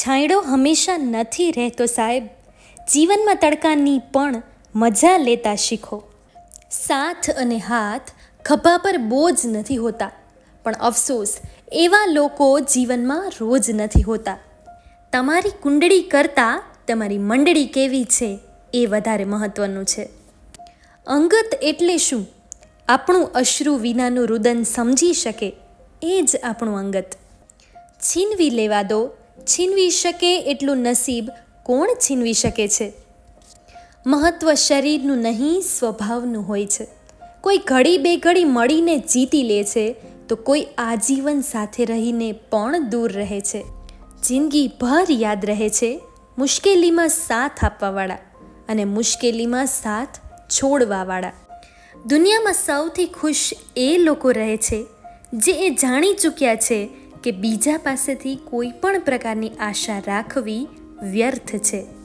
છાંયડો હંમેશા નથી રહેતો સાહેબ. જીવનમાં તડકાની પણ મજા લેતા શીખો. સાથ અને હાથ ખભા પર બોજ નથી હોતા. પણ અફસોસ, એવા લોકો જીવનમાં રોજ નથી હોતા. તમારી કુંડળી કરતાં તમારી મંડળી કેવી છે એ વધારે મહત્ત્વનું છે. અંગત એટલે શું? આપણું અશ્રુ વિનાનું રુદન સમજી શકે એ જ આપણું અંગત. છીનવી લેવા દો છીનવી શકે એટલું નસીબ કોણ છીનવી શકે છે? મહત્ત્વ શરીરનું નહીં, સ્વભાવનું હોય છે. કોઈ ઘડી બે ઘડી મળીને જીતી લે છે, તો કોઈ આજીવન સાથે રહીને પણ દૂર રહે છે. જિંદગી ભર યાદ રહે છે, મુશ્કેલીમાં સાથ આપવાવાળા અને મુશ્કેલીમાં સાથ છોડવાવાળા. દુનિયામાં સૌથી ખુશ એ લોકો રહે છે, જે એ જાણી ચૂક્યા છે કે બીજા પાસેથી કોઈ પણ પ્રકારની આશા રાખવી વ્યર્થ છે.